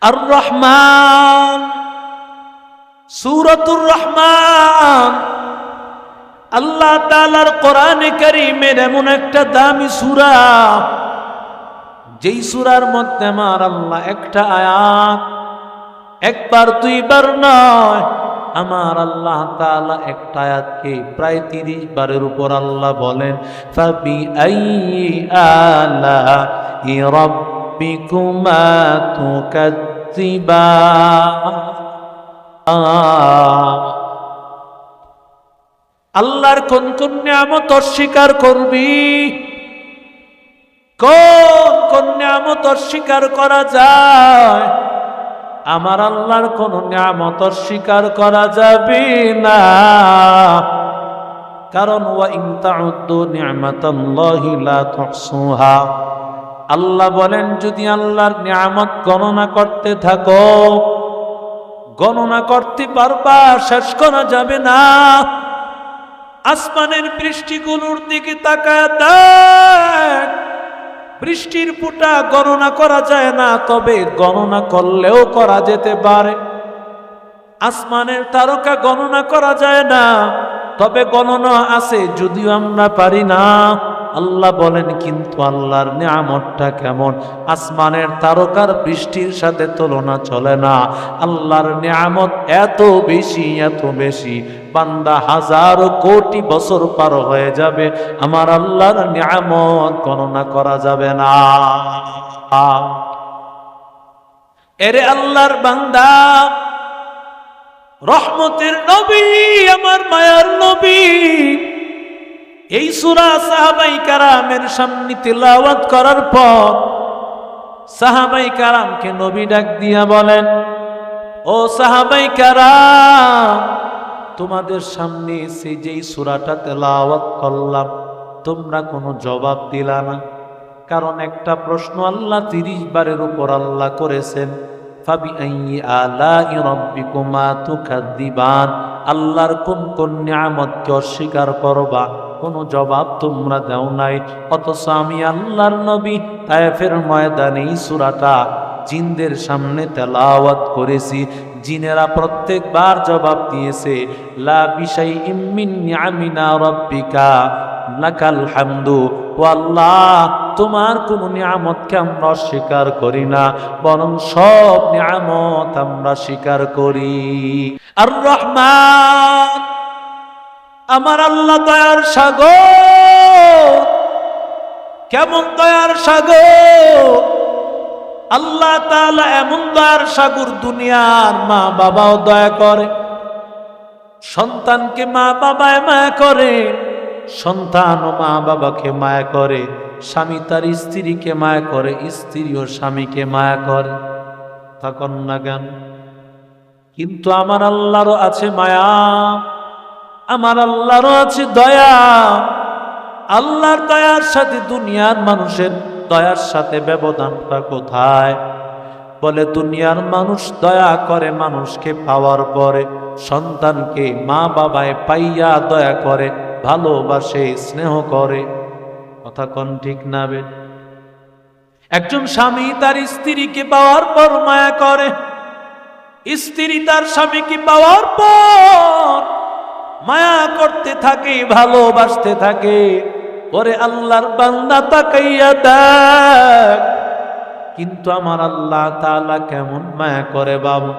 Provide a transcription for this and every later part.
আর রহমান সুরতুর রহমান। আল্লাহ তালার কোরআনে করিমের এমন একটা দামি সুরা। যেই সুরার মধ্যে আমার আল্লাহ একটা আয়াত, একবার দুইবার নয়। আমার আল্লাহ তাআলা একটা আয়াতকে প্রায় তিরিশ বারের উপর আল্লাহ বলেন, ফাবি আই আলা রব্বিকুমা তুকাজ্জিবা। আল্লাহর কোন কোন নিয়ামত অস্বীকার করবি? কোন কোন নিয়ামত অস্বীকার করা যায়? আমার আল্লাহর কোন নিয়ামত অস্বীকার করা যাবে না। কারণ ওয়া ইন তাউদ্দু নি'মাতাল্লাহি লা তুহসুহা। আল্লাহ বলেন, যদি আল্লাহর নিয়ামত গণনা করতে থাকো, গণনা করতে পারবা, শেষ করা যাবে না। আসমানের বৃষ্টিগুলোর দিকে তাকায় দেখ, বৃষ্টির ফুটা গণনা করা যায় না, তবে গণনা করলেও করা যেতে পারে। আসমানের তারকা গণনা করা যায় না, তবে গণনা আছে, যদিও আমরা পারি না। আল্লাহ বলেন, কিন্তু আল্লাহর নিয়ামতটা কেমন? আসমানের তারকার বৃষ্টির সাথে তুলনা চলে না। আল্লাহর নিয়ামত এত বেশি এত বেশি। বান্দা হাজারো কোটি বছর পার হয়ে যাবে। আমার আল্লাহর নিয়ামত গণনা করা যাবে না। এরে আল্লাহর বান্দা, রহমতের নবী, আমার মায়ার নবী। এই সুরা সাহাবাই কারামের সামনে তেলাওয়াত করার পর সাহাবাই কারামকে নবী ডাক দিয়া বলেন, ও সাহাবাই কারাম, তোমাদের সামনে এসে যেই সুরাটা তেলাওয়াত করলাম, তোমরা কোনো জবাব দিলা না। কারণ একটা প্রশ্ন আল্লাহ তিরিশ বারের উপর আল্লাহ করেছেন আল্লাহর কোন কোন নিয়ামতকে অস্বীকার করবা? কোনো জবাব তোমরা দেও নাই। অথচ আমি আল্লাহর নবী, তায়েফের ময়দানে সূরাটা জিনদের সামনে তেলাওয়াত করেছি। জিনেরা প্রত্যেকবার জবাব দিয়েছে, লা বিশাই ইম্মিন রব্বিকা হামদু। আল্লাহ, তোমার কোন নিয়ামতকে আমরা স্বীকার করি না, বরং সব নিয়ামত আমরা স্বীকার করি। আর রহমান আমার আল্লাহ দয়ার সাগর। কেমন দয়ার সাগর? আল্লাহ তালা এমন দয়ার সাগর দুনিয়ার মা বাবাও দয়া করে, সন্তানকে মা বাবায় মায়া করে সন্তান ও মা বাবাকে মায়া করে, স্বামী তার স্ত্রীকে মায়া করে, স্ত্রী ও স্বামীকে মায়া করে। তখন না কেন? কিন্তু আমার আল্লাহরও আছে মায়া। আমার আল্লাহরও আছে দয়া। আল্লাহর দয়ার সাথে দুনিয়ার মানুষের দয়ার সাথে ব্যবধানটা কোথায়? বলে, দুনিয়ার মানুষ দয়া করে মানুষকে পাওয়ার পরে, সন্তানকে মা বাবায় পাইয়া দয়া করে, ভালোবাসে, স্নেহ করে। কথা কোন ঠিক না বে? একজন স্বামী তার স্ত্রীকে পাওয়ার পর মায়া করে, স্ত্রী তার স্বামীকে পাওয়ার পর মায়া করতে থাকে, ভালোবাসতে থাকে। ওরে আল্লাহর বান্দা তাকাইয়া দেখ। কিন্তু আমার আল্লাহ তাআলা কেমন মায়া করে বাবু?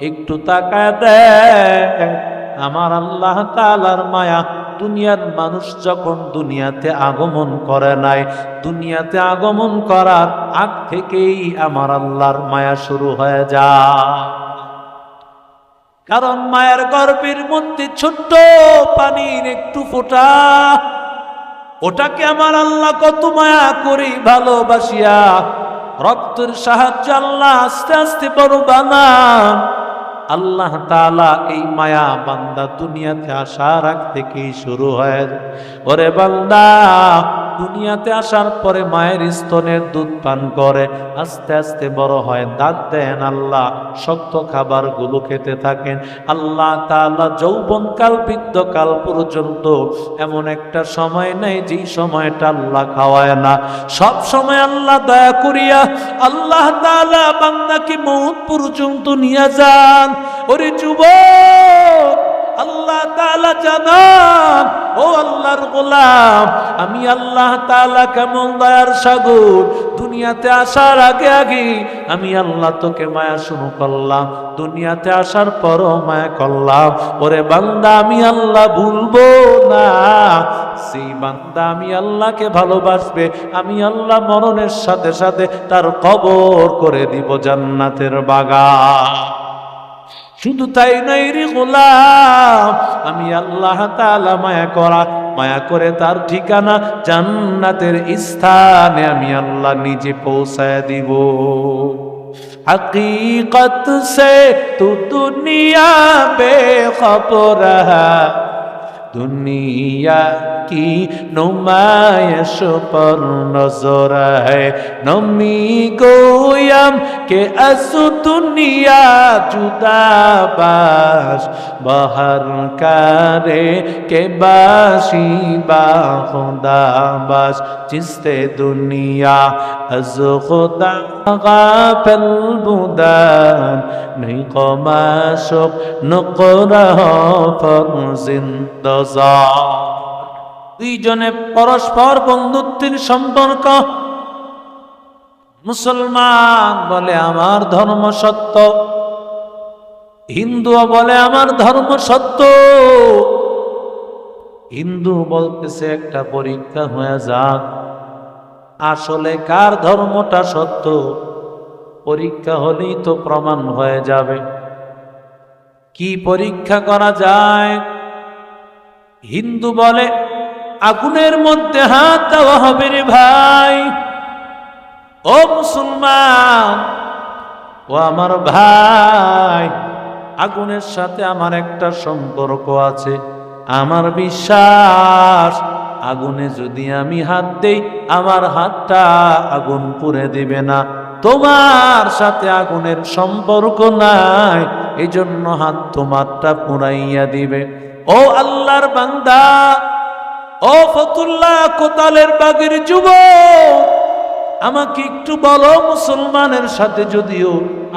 একটু তাকায় দেখ। আমার আল্লাহ তাআলার মায়া, দুনিয়ার মানুষ যখন দুনিয়াতে আগমন করে নাই, দুনিয়াতে আগমন করার আগ থেকেই আমার আল্লাহর মায়া শুরু হয়ে যায়। কারণ মায়ের গর্ভের মধ্যে ছোট্ট পানির একটু ফোটা। ওটাকে আমার আল্লাহ কত মায়া করি ভালোবাসিয়া। রক্তের সাহায্য আল্লাহ আস্তে আস্তে বড় বানান। আল্লাহ তালা এই মায়া বান্দা দুনিয়াতে আসার আগ থেকেই শুরু হয়। ওরে বান্দা দুনিয়াতে আসার পরে মায়ের স্তনের দুধ পান করে, আস্তে আস্তে বড় হয়, দাঁত দেন আল্লাহ, শক্ত খাবারগুলো খেতে থাকেন। আল্লাহ তাআলা যৌবনকাল, বৃদ্ধকাল পর্যন্ত এমন একটা সময় নেই যেই সময়টা আল্লাহ খাওয়ায় না। সব সময় আল্লাহ দয়া করিয়া আল্লাহ তাআলা বান্দাকে মৌত পর্যন্ত নিয়ে যান। ওরে যুবক! আল্লাহ তাআলা জানান, ও আল্লাহর গোলাম, আমি আল্লাহ তাআলা কেমন দয়ার সাগর? দুনিয়াতে আসার আগে আগে আমি আল্লাহ তোকে মায়া শুরু করলাম। দুনিয়াতে আসার পরও মায়া করলাম। ওরে বান্দা, আমি আল্লাহ ভুলবো না। সেই বান্দা আমি আল্লাহকে ভালোবাসবে। আমি আল্লাহ মরণের সাথে সাথে তার কবর করে দিব জান্নাতের বাগান। শুধু তাই নাই রে গোলাম, আমি আল্লাহ তালা মায়া করা, মায়া করে তার ঠিকানা জান্নাতের স্থানে আমি আল্লাহ নিজে পৌঁছায় দিব। হকীকত সে তু দুনিয়া বে খবর দুনিয়া কি নুমায়শ পর নজর নমি গোয়াম কে আসু দুনিয়া জুদা বাস বাহার কারে কে বাসি বা খুদাবাস। চিস্তে দুনিয়া আজ খোদা غاب البدان نيقو شق نقره فرزند দুইজনে পরস্পর বন্ধুত্বের সম্পর্ক। মুসলমান বলে আমার ধর্ম সত্য, হিন্দু বলে আমার ধর্ম সত্য। হিন্দু বলতেছে একটা পরীক্ষা হয়ে যাক। আসলে কার ধর্মটা সত্য? পরীক্ষা হলেই তো প্রমাণ হয়ে যাবে। কি পরীক্ষা করা যায়? হিন্দু বলে, আগুনের মধ্যে হাত দেওয়া হবে রে ভাই। ও মুসলমান, ও আমার ভাই, আগুনের সাথে আমার একটা সম্পর্ক আছে। আমার বিশ্বাস আগুনে যদি আমি হাত দেই, আমার হাতটা আগুন পুড়ে দিবে না। তোমার সাথে আগুনের সম্পর্ক নাই এই জন্য হাত তোমারটা পুড়াইয়া দিবে। ও আল্লাহর বান্দা, ও ফতুল্লাহ কোতালের বাগের যুব আমাকে একটু বলো, মুসলমানের সাথে যদিও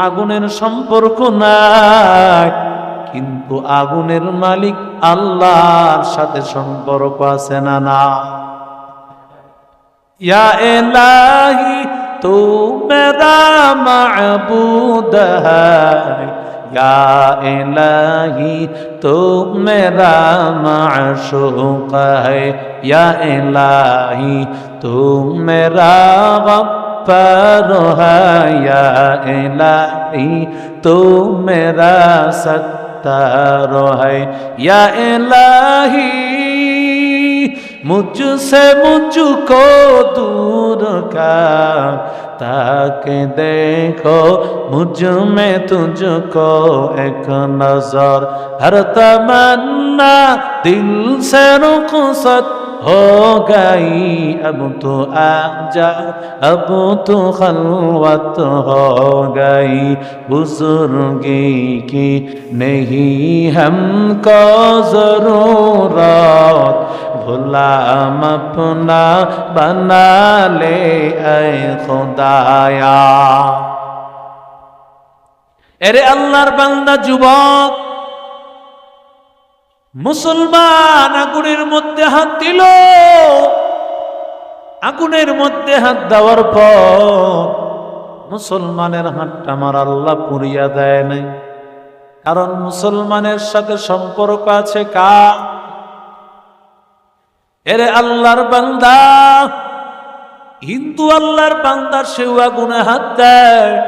আগুনের সম্পর্ক নাই কিন্তু আগুনের মালিক আল্লাহর সাথে সম্পর্ক আছে না না ইয়া এলাহি তু মেরা মাবুদ হ্যায় या इलाही तो मेरा माशूक है या इलाही तो मेरा गफ्फार है या इलाही तो मेरा তার ইয়া এলাহি মুঝুসে মুঝুকো দূর কা, তাকে দেখো, মুঝ মে তুঝকো এক নজর, হর তমন্না, দিল সে রুখ সত্য হো গাই আবু তো আজা আবু তো খালুয়াত হো গাই বুজুর্গে কি নেই হমক জরুরত ভুলাম আপনা বানালে আই খুদায়া এরে আল্লাহর বান্দা যুবক মুসলমান আগুনের মধ্যে হাত দিল। আগুনের মধ্যে হাত দেওয়ার পর মুসলমানের হাতটা আমার আল্লাহ পুড়িয়া দেয় নাই। কারণ মুসলমানের সাথে সম্পর্ক আছে কা এরে আল্লাহর বান্দা, হিন্দু আল্লাহর বান্দার সেও আগুনে হাত দেয়।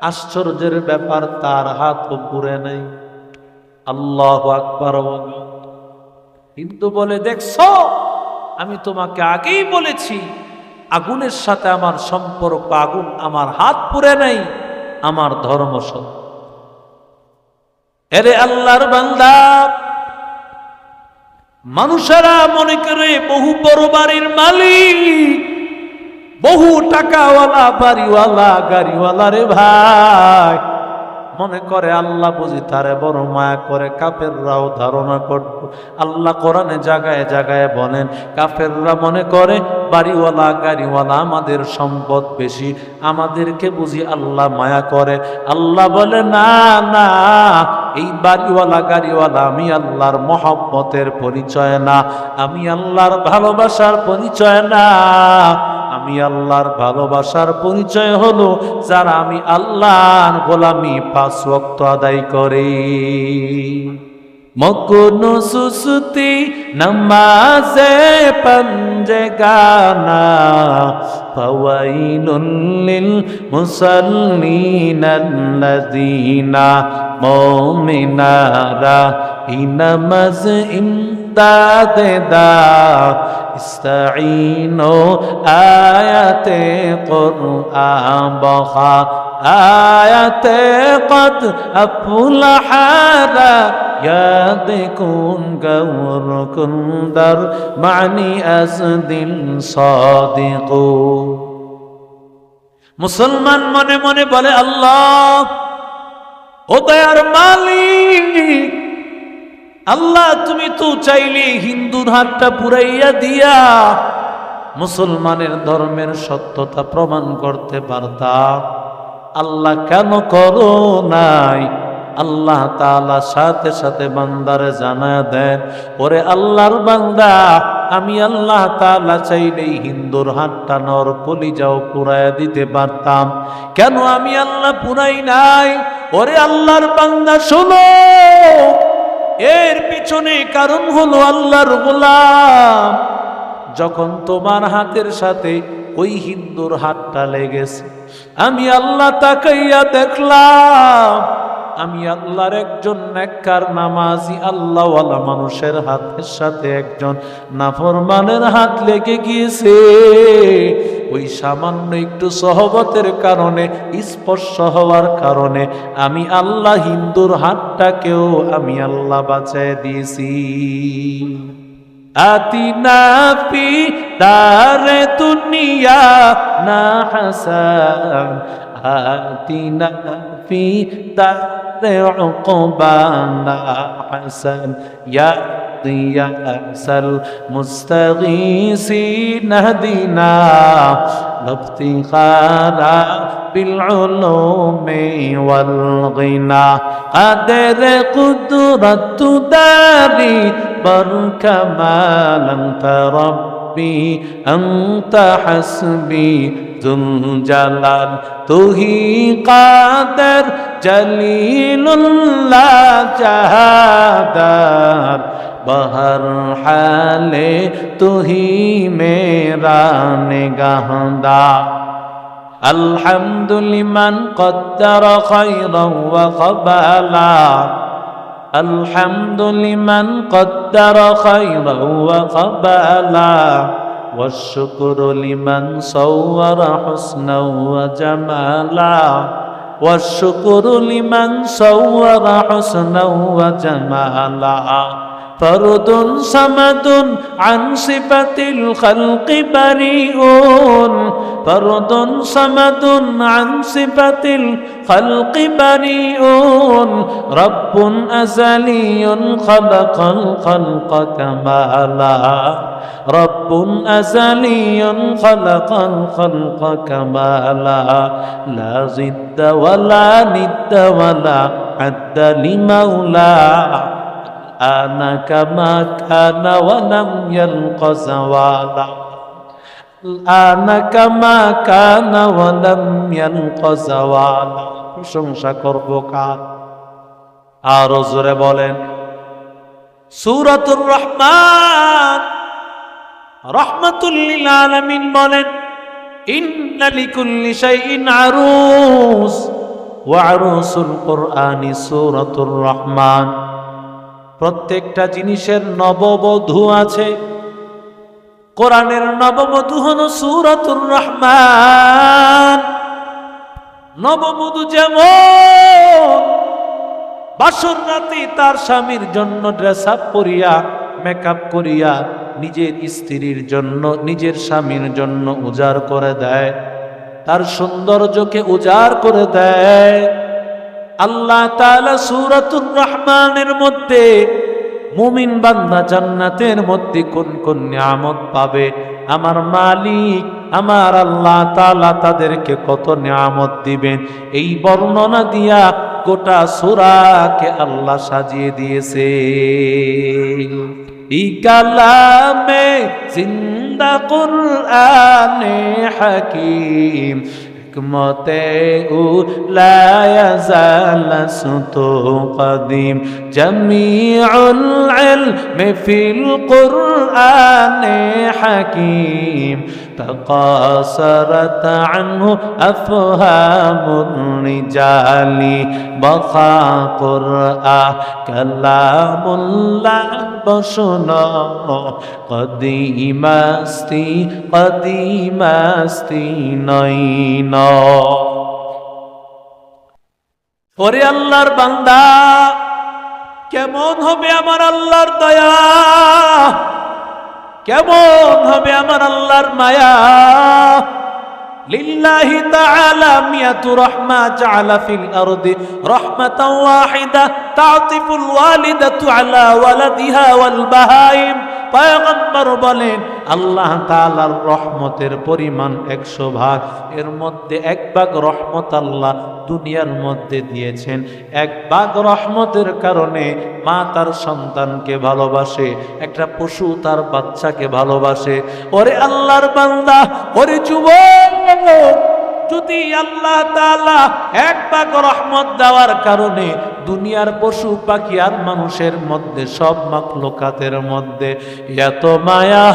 আশ্চর্যের ব্যাপার, তার হাত পুড়ে নেই। আল্লাহ আকবার হিন্দু বলে, দেখছ? আমি তোমাকে আগেই বলেছি, আগুনের সাথে আমার সম্পর্ক, আগুন আমার হাত পুড়ে নেই, আমার ধর্ম সত্য। এরে আল্লাহর বান্দা, মানুষেরা মনে করে বহু বড় বাড়ির মালিক, বহু টাকাওয়ালা, বাড়িওয়ালা, গাড়িওয়ালা রে ভাই। মনে করে আল্লাহ বুঝি তারে বড় মায়া করে কাফেররাও ধারণা করত আল্লাহ কোরআনে জাগায় জাগায় বলেন, কাফেররা মনে করে বাড়িওয়ালা, গাড়িওয়ালা আমাদের সম্পদ বেশি, আমাদেরকে বুঝি আল্লাহ মায়া করে। আল্লাহ বলে, না না, এই বাড়িওয়ালা, গাড়িওয়ালা আমি আল্লাহর মহব্বতের পরিচয় না, আমি আল্লাহর ভালোবাসার পরিচয় না। আমি আল্লাহর ভালোবাসার পরিচয় হলো যারা আমি আল্লাহর গোলামি পাঁচ ওয়াক্ত আদায় করে। মকুন সুসুতি নমাজে পঞ্জে গানা ফাওয়াইলুল লিল মুসাল্লিন আল্লাযীনা মুমিনারা ইনামাজ ইমদাদে দা ইস্তাঈনু আয়াতে কুরআন বখা আয়াতে কদ আফলাহারা ইয়াদ কুন গৌর কুন্দর মানি আজদিল সাদিকু মুসলমান মনে মনে বলে আল্লাহ ও দয়ার মালিক আল্লাহ, তুমি তো চাইলে হিন্দুর হাতটা পুরাইয়া দিয়া মুসলমানের ধর্মের সত্যতা প্রমাণ করতে পারতা। আল্লাহ কেন করো নাই? আল্লাহ তাআলা সাথে সাথে বান্দারে জানা দেন, ওরে আল্লাহর বান্দা, আমি আল্লাহ তাআলা চাইলেই হিন্দুর হাতটা নর কলিজাও পুরাইয়া দিতে পারতাম। কেন আমি আল্লাহ পুরাই নাই? ওরে আল্লাহর বান্দা, শোনো! এর পিছনে কারণ হলো আল্লাহর গোলাম। যখন তোমার হাতের সাথে ওই হিন্দুর হাতটা লেগেছে, আমি আল্লাহ তাকাইয়া দেখলাম, আমি আল্লাহর একজন নেককার নামাজি, আল্লাহওয়ালা মানুষের হাতের সাথে একজন নাফরমানের হাত লেগে গিয়েছে। ওই সামান্য একটু সহবতের কারণে, স্পর্শ হওয়ার কারণে আমি আল্লাহ হিন্দুর হাতটাকেও আমি আল্লাহ বাঁচায় দিয়েছি। আতিনা পি দারে দুনিয়া না হাসান আতিনা পি দারে উকবানা হাসান। يا أنسى المستغيثين هدينا لا بالعلوم والغنى. قدر قدرة داري بر كمالا تربى ربي أنت حسبي ذو الجلال. تهي قادر جليل لا جهادر. بہر حال تو ہی میرا نگاہ دا الحمد لمن قدر خيرا وقبلا الحمد لمن قدر خيرا وقبلا والشكر لمن صور حسنا وجمالا والشكر لمن صور حسنا وجمالا فرد صمد عن صفة الخلق بريء. فرد صمد عن صفة الخلق بريء. رب أزلي خلق الخلق كمالا. رب أزلي خلق الخلق كمالا. لا ضد ولا ند ولا عد لمولاه আনা কামা কানা ওয়ালাম ইয়ালকা জাওয়ালা। আনা কামা কানা ওয়ালাম ইয়ালকা জাওয়ালা। প্রশংসা করব কার? আর জোরে বলেন, সূরাতুর রহমান। রহমাতুল লিল আলামিন বলেন, ইন্না লিকুল্লি শাইইন আরুস। ওয়া আরুসুল কোরআনি সূরাতুর রহমান। প্রত্যেকটা জিনিসের নববধূ আছে। কোরআনের নববধূ হল সুরাতুর রহমান। নববধূ যেমন বাসর রাতে তার স্বামীর জন্য ড্রেস আপ করিয়া মেকআপ করিয়া নিজের স্ত্রীর জন্য, নিজের স্বামীর জন্য উজাড় করে দেয়। তার সৌন্দর্যকে উজাড় করে দেয়। আল্লাহ তাআলা সূরাতুর রহমানের মধ্যে মুমিন বান্দা জান্নাতের মধ্যে কোন কোন নিয়ামত পাবে? আমার মালিক, আমার আল্লাহ তাআলা তাদেরকে কত নিয়ামত দিবেন? এই বর্ণনা দিয়া গোটা সূরাকে আল্লাহ সাজিয়ে দিয়েছে। ই কালামে জিন্দা কুরআনে হাকিম حكمته لا يزال سطو قديم جميع العلم في القرآن حكيم تقاصرت عنه أفهام الرجال بقى قرآن كلام الله بشنا قديم استي قديم استي نين ওরে আল্লাহর বান্দা কেমন হবে আমার আল্লাহর দয়া কেমন হবে আমার আল্লাহর মায়া? লিল্লাহি তাআলা মিয়াতু রাহমা জাআলা ফিল আরদি রাহমাতাও ওয়াহিদা তা'তিফুল ওয়ালিদাতু আলা ওয়ালাদিহা ওয়াল বাহাইম। পয়গম্বর বলেন, আল্লাহ তাআলার রহমতের পরিমাণ একশো ভাগ। এর মধ্যে এক ভাগ রহমত আল্লাহ দুনিয়ার মধ্যে দিয়েছেন। এক ভাগ রহমতের কারণে মা তার সন্তানকে ভালোবাসে, একটা পশু তার বাচ্চাকে ভালোবাসে। ওরে আল্লাহর বান্দা, ওরে যুবক! যদি আল্লাহ তাআলা এক ভাগ রহমত দেওয়ার কারণে দুনিয়ার পশু পাখি আর মানুষের মধ্যে, সব মাকলুকাতের মধ্যে এত মায়া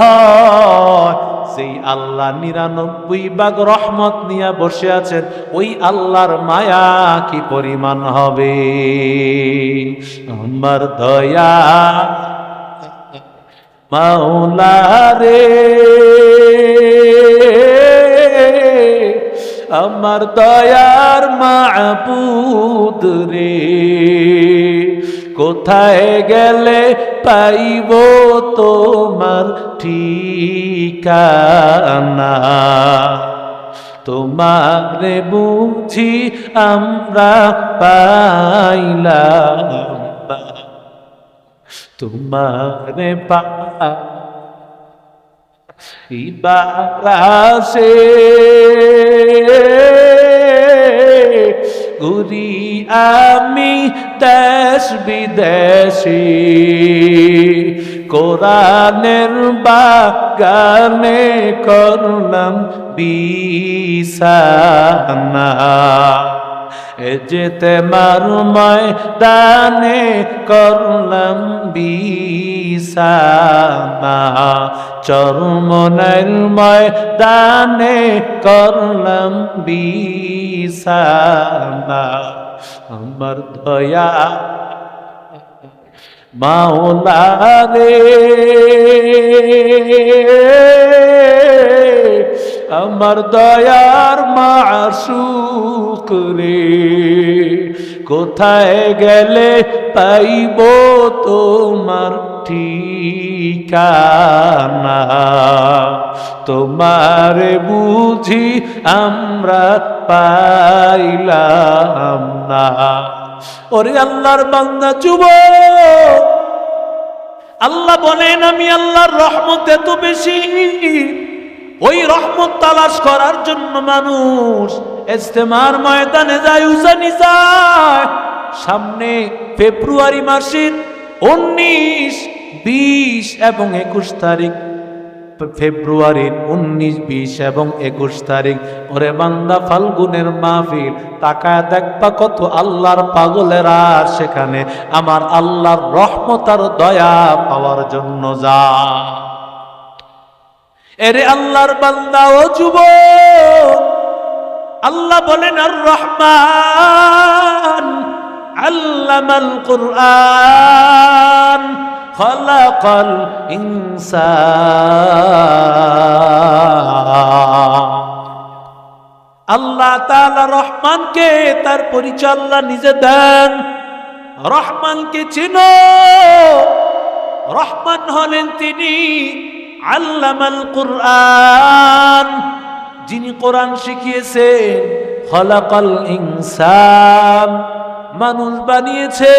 সেই আল্লাহ নিরানব্বই ভাগ রহমত নিয়ে বসে আছেন, ওই আল্লাহর মায়া কি পরিমাণ হবে? আমার দয়া মাওলা রে। আমার দয়ার মাবুদ রে কোথায় গেলে পাইব তোমার ঠিকানা তোমারে বুঝি আমরা পাইলাম। তোমারে পা ইবারাসে ঘুরি আমি দেশ বিদেশে। কোরআনের বাগানে করলাম বিছানা। এ যেতে মারুময় দানে করলাম বিছানা চরমনের ময়দানে করলাম বিছানা আমার দয়া মাওলা রে আমার দয়ার মাসুক রে কোথায় গেলে পাইব তোমার ঠিকানা? তোমার বুঝি আমরা পাইলাম না। ওরে আল্লাহর বান্দা, যুবক! আল্লাহ বলেন, আমি আল্লাহর রহমত এত বেশি। ওই রহমত তালাশ করার জন্য মানুষ ইস্তেমার ময়দানে যায় উজানি যায় সামনে ফেব্রুয়ারি মাসের উনিশ, বিশ এবং একুশ তারিখ। ফেব্রুয়ারির উনিশ, বিশ এবং একুশ তারিখ। ওরে বান্দা, ফাল্গুনের মাহফিল, তাকায় দেখবা কত আল্লাহর পাগলেরা সেখানে। আমার আল্লাহর রহমতার দয়া পাওয়ার জন্য যা এরে আল্লাহর বান্দা, ও যুব আল্লাহ বলেন আর রহমান আল্লামাল কুরআন খলাকাল ইনসান। আল্লাহ তাআলা রহমানকে তার পরিচয় আল্লাহ নিজে দেন। রহমানকে চিনো। রহমান হলেন তিনি আল্লামাল কুরআন। যিনি কোরআন শিখিয়েছেন, খলাকাল ইনসান মানুষ বানিয়েছে।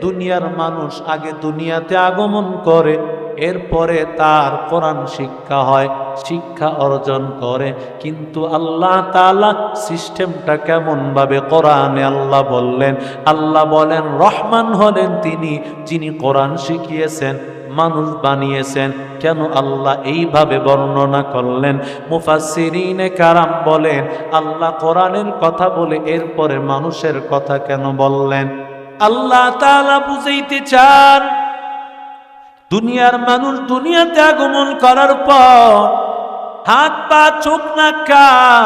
দুনিয়ার মানুষ আগে দুনিয়াতে আগমন করে, এরপরে তার কোরআন শিক্ষা হয়, শিক্ষা অর্জন করে। কিন্তু আল্লাহ তালা সিস্টেমটা কেমনভাবে কোরআনে আল্লাহ বললেন? আল্লাহ বলেন, রহমান হলেন তিনি, যিনি কোরআন শিখিয়েছেন। মানুষ বানিয়েছেন, কেন আল্লাহ এইভাবে বর্ণনা করলেন? মুফাসিরিনে কারাম বলেন, আল্লাহ কোরআনের কথা বলে এরপরে মানুষের কথা কেন বললেন? আল্লাহ তাআলা বুঝাইতে চান, দুনিয়ার মানুষ দুনিয়াতে আগমন করার পর হাত, পা, চোখ, নাক, কান,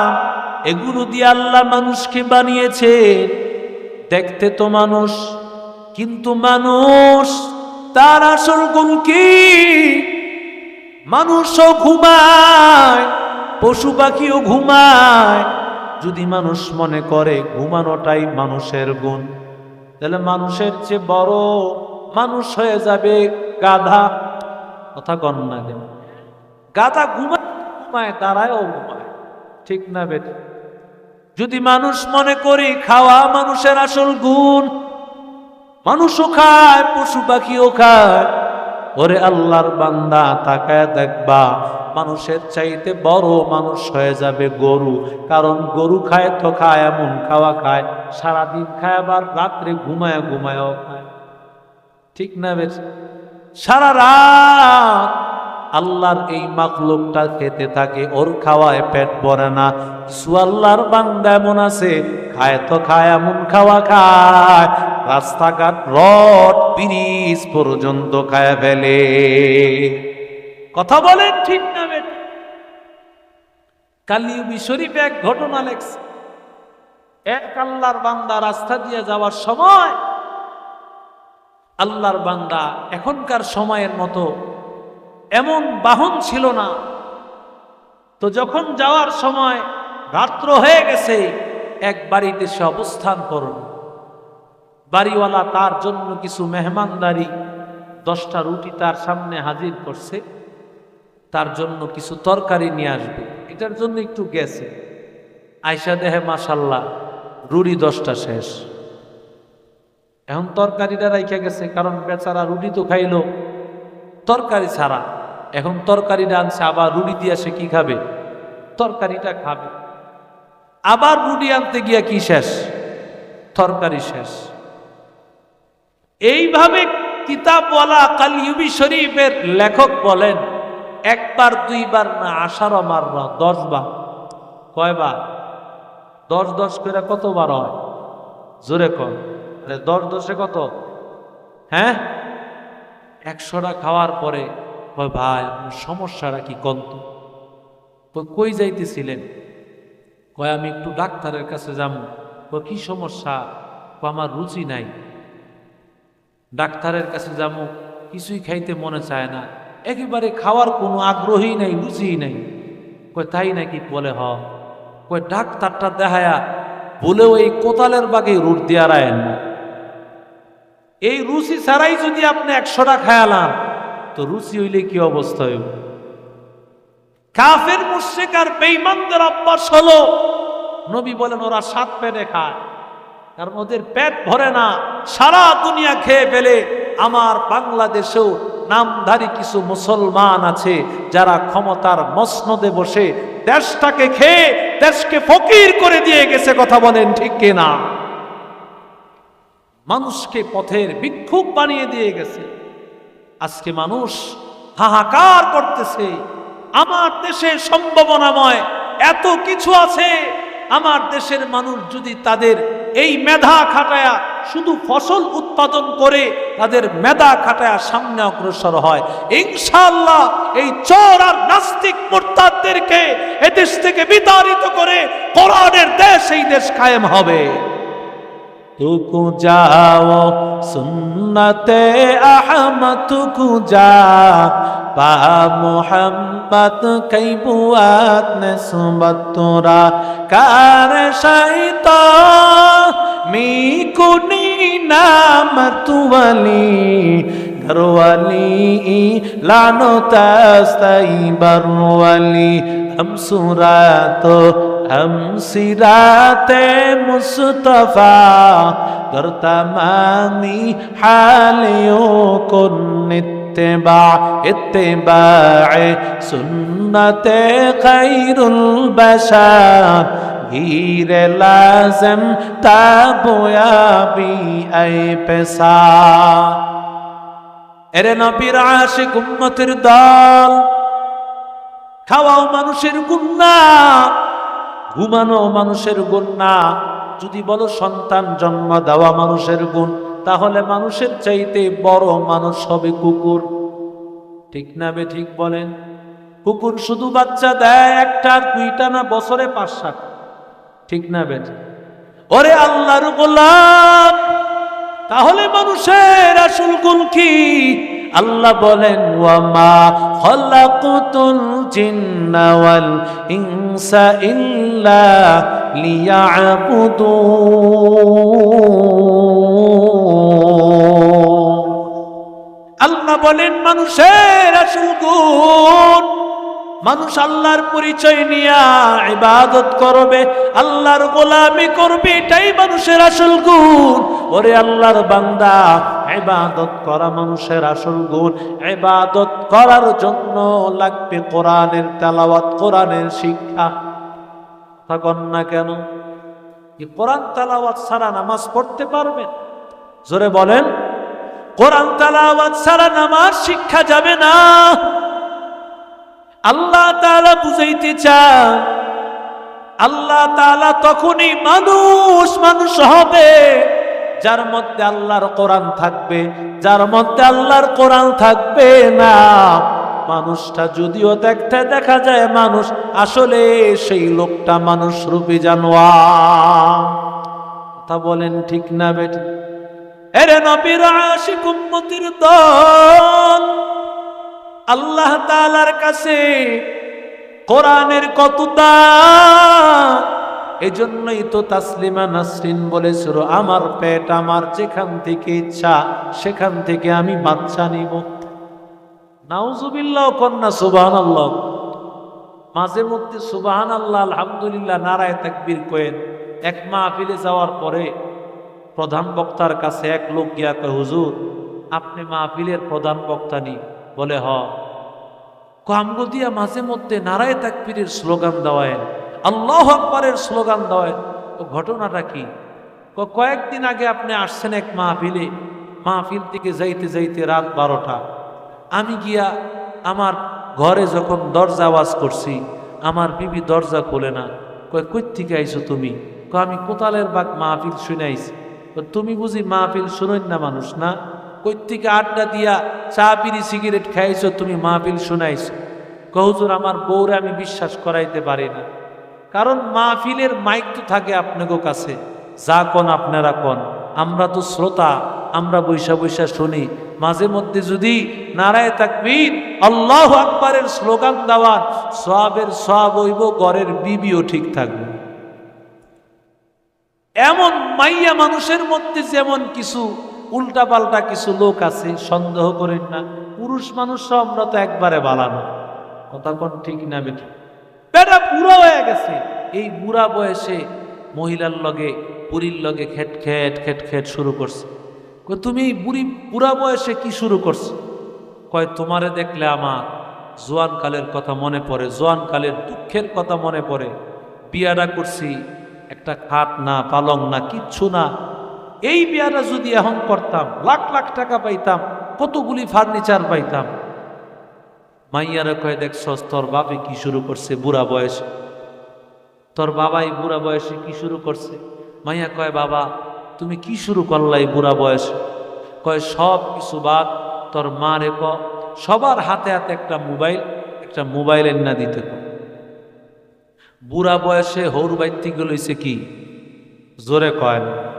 এগুলো দিয়ে আল্লাহ মানুষকে বানিয়েছে। দেখতে তো মানুষ, কিন্তু মানুষ তার আসল গুণ কি? মানুষও ঘুমায়, পশু পাখিও ঘুমায়। যদি মানুষ মনে করে ঘুমানোটাই মানুষের গুণ, তাহলে মানুষের চেয়ে বড় মানুষ হয়ে যাবে গাধা। কথা কন না কেন? গাধা ঘুমায় দাঁড়ায়ও ঘুমায়। ঠিক না বেটা? যদি মানুষ মনে করি খাওয়া মানুষের আসল গুণ মানুষও খায়, পশু পাখিও খায়। ওরে আল্লাহর বান্দা, তাকায় দেখবা, মানুষের চাইতে বড় মানুষ হয়ে যাবে গরু। কারণ গরু খায় তো খায়, এমন খাওয়া খায়, সারাদিন খায়, আবার রাত্রে ঘুমায় ঘুমায়ও খায়। ঠিক না বেশ? সারা রাত আল্লাহর এই মাকলুকটা খেতে থাকে, ওর খাওয়ায় পেট ভরে না। কিছু আল্লাহর বান্দা এমন আছে খায় তো খায়, এমন খাওয়া খায়। রাস্তাঘাট, রড, ব্রিজ পর্যন্ত খায় ফেলে। কথা বলেন ঠিক না বেটা। কালিউবি শরীফে এক ঘটনা লেখছে। এক আল্লাহর বান্দা রাস্তা দিয়ে যাওয়ার সময় আল্লাহর বান্দা এখনকার সময়ের মতো এমন বাহন ছিল না। তো যখন যাওয়ার সময় রাত্র হয়ে গেছে এক বাড়িতে সে অবস্থান করল। বাড়িওয়ালা তার জন্য কিছু মেহমানদারি, দশটা রুটি তার সামনে হাজির করছে, তার জন্য কিছু তরকারি নিয়ে আসবে। এটার জন্য একটু গেছে। আয়সা দেহে মাসাল্লাহ রুড়ি দশটা শেষ। এখন তরকারিটা রাইখা গেছে, কারণ বেচারা রুটি তো খাইলো। তরকারি ছাড়া। এখন তরকারিটা আনছে, আবার রুটি দিয়ে সে কি খাবে? তরকারিটা খাবে। আবার রুটি আনতে গিয়া কি শেষ? তরকারি শেষ। এইভাবে কিতাবওয়ালা কালিউবি শরীফের লেখক বলেন, একবার, দুইবার না আষাঢ় মার না, দশ বার। কয়বার দশ দশ করে কতবার হয়? জোরে কর দশ, দশে কত? হ্যাঁ? একশোটা খাওয়ার পরে ভাই সমস্যাটা কি কন্ত? কই যাইতেছিলেন? কয়, আমি একটু ডাক্তারের কাছে যাব। কয়, কি সমস্যা? কয়, আমার রুচি নাই। ডাক্তারের কাছে যাব, কিছুই খাইতে মনে চায় না। একেবারে খাওয়ার কোনো আগ্রহী নাই, রুচিই নাই। কয়, তাই নাকি? বলে, হ। কয়, ডাক্তারটা দেখায়া বলেও এই কোতালের বাগে রুট দেওয়ার আয়েন না। এই রুচি ছাড়াই যদি আপনি একশোটা খায়ালান তো রুচি হইলে কি অবস্থা হইব? কাফের আর বেইমানদের অভ্যাস হলো, নবী বলেন ওরা সাত পেটে খায়। কারণ ওদের পেট ভরে না, সারা দুনিয়া খেয়ে ফেলে। আমার বাংলাদেশেও নামধারী কিছু মুসলমান আছে যারা ক্ষমতার মসনদে বসে দেশটাকে খেয়ে, দেশকে ফকির করে দিয়ে গেছে, কথা বলেন ঠিক কিনা? মানুষকে পথের ভিক্ষুক বানিয়ে দিয়ে গেছে। আজকে মানুষ হাহাকার করতেছে। আমার দেশে সম্ভাবনাময় এত কিছু আছে। আমার দেশের মানুষ যদি তাদের এই মেধা খাটায়া শুধু ফসল উৎপাদন করে তাদের মেধা খাটায়া সামনে অগ্রসর হয়। ইনশাআল্লাহ এই চোর আর নাস্তিক মোরতাদদেরকে এদেশ থেকে বিতাড়িত করে কোরআনের দেশ এই দেশ কায়েম হবে। তুকু যাও সুন্নতে আহমদ তুকু যা পা মোহাম্মদ কই বুয়াত নে সুমত তোরা কার শৈত মি কুনি নাম তুয়ালি ঘরওয়ালি লানো তাস্তাই বরওয়ালি হম সুরাতো هم سيرات مصطفى در تمامي حاليو كن اتباع اتباع سنة خير البشر غير لازم تابويا بي اي পেশা এরে নবীর আশিক উম্মতের দল খাওয়াও মানুষের গুন্না ঘুমানো মানুষের গুণ না। যদি বলো সন্তান জন্ম দেওয়া মানুষের গুণ, তাহলে মানুষের চাইতে বড় মানুষ হবে কুকুর। ঠিক না বে ঠিক বলেন? কুকুর শুধু বাচ্চা দেয় একটা দুইটা না, বছরে পাঁচ সাত ঠিক না বে ওরে আল্লাহর গোলাম তাহলে মানুষের আসল গুণ কি? আল্লাহ বলেন ওয়ামা আল্লাহ বলেন মানুষের আসল গুণ মানুষ আল্লাহর পরিচয় নিয়া ইবাদত করবে, আল্লাহর গোলামি করবে, এটাই মানুষের আসল গুণ। ওরে আল্লাহর বান্দা, ইবাদত করা মানুষের আসল গুণ। ইবাদত করার জন্য লাগবে কোরআনের তেলাওয়াত, কোরআনের শিক্ষা। থাকন না কেন? এই কোরআন তেলাওয়াত ছাড়া নামাজ পড়তে পারবেন? জোরে বলেন, কোরআন তেলাওয়াত ছাড়া নামাজ শিক্ষা যাবে না। আল্লাহ তালা বুঝাইতে চান, আল্লাহ তালা তখনই মানুষ মানুষ হবে যার মধ্যে আল্লাহর কোরআন থাকবে, যার মধ্যে আল্লাহর কোরআন থাকবে না। মানুষটা যদিও দেখতে দেখা যায় মানুষ, আসলে সেই লোকটা মানুষ রূপী জানোয়ার। তা বলেন ঠিক না বেটি এরে নবীর আশিক উম্মতির দল। আল্লাহ তাআলার কাছে কোরআনের কত দাম এজন্যই তো তাসলিমা নাসরিন বলেছিল, আমার পেট আমার যেখান থেকে ইচ্ছা, সেখান থেকে আমি বাচ্চা নিব। নাউজুবিল্লাহ কন্যা সুবাহান আল্লাহ মাঝে মধ্যে সুবাহান আল্লাহ আলহামদুলিল্লাহ, নারায় তাকবীর কয়েন এক মাহফিলে যাওয়ার পরে প্রধান বক্তার কাছে এক লোক গিয়া হুজুর, আপনি মাহফিলের প্রধান বক্তা নি বলে, হ। কামগো দিয়া মাঝে মধ্যে নারায় তাকবীরের স্লোগান দেওয়ায়, আল্লাহ আকবরের স্লোগান দেওয়ায়, তো ঘটনাটা কি? কয়েকদিন আগে আপনি আসছেন এক মাহফিলে, মাহফিল থেকে যাইতে যাইতে রাত বারোটা। আমি গিয়া আমার ঘরে যখন দরজা আওয়াজ করছি, আমার বিবি দরজা খোলে না। কয় কই থেকে আইছো তুমি? কয় আমি কোতালের বাগ মাহফিল শুনে আইছি তুমি বুঝি মাহফিল শুনোই না মানুষ, না? কই থেকে আড্ডা দিয়া চা পিরি সিগারেট খাইছো, তুমি মাহফিল শুনাইছো। কহুজুর আমার বউরে আমি বিশ্বাস করাইতে পারি না। কারণ মাহফিলের মাইক তো থাকে আপনাকে কাছে। যা কন আপনারা কন। আমরা তো শ্রোতা, আমরা বৈশা বৈশা শুনি। মাঝে মধ্যে যদি নারায় তাকবীর, আল্লাহ আকবরের স্লোগান দেওয়ার সবের সব হইব গড়ের বিবিও ঠিক থাকবে। এমন মাইয়া মানুষের মধ্যে যেমন কিছু উল্টাপাল্টা কিছু লোক আছে, সন্দেহ করেন না। পুরুষ মানুষ আমরা তো একবারে বালানো। কথা কোন ঠিক না বেটি বেটা বুড়া হয়ে গেছে। এই বুড়া বয়সে মহিলার লগে, বুড়ির লগে খেট খেট খেট খেট শুরু করছে। তুমি বুড়ি, বুড়া বয়সে কি শুরু করছ? কয়, তোমারে দেখলে আমার জোয়ান কালের কথা মনে পড়ে, জোয়ান কালের দুঃখের কথা মনে পড়ে। বিয়াটা করছি, একটা খাট না, পালং না, কিচ্ছু না। এই বিয়াটা যদি এখন করতাম, লাখ লাখ টাকা পাইতাম, কতগুলি ফার্নিচার পাইতাম। মাইয়ারা কয় দেখছস তোর বাপে কি শুরু করছে? বুড়া বয়সে। তোর বাবাই বুড়া বয়সে কি শুরু করছে? মাইয়া কয়, বাবা, তুমি কি শুরু করলাই বুড়া বয়সে? কয়, সব কিছু বাদ, তোর মা রে ক, সবার হাতে হাতে একটা মোবাইল একটা মোবাইল না দিতে বুড়া বয়সে হৌর বাইতে গেল কি? জোরে কয় না।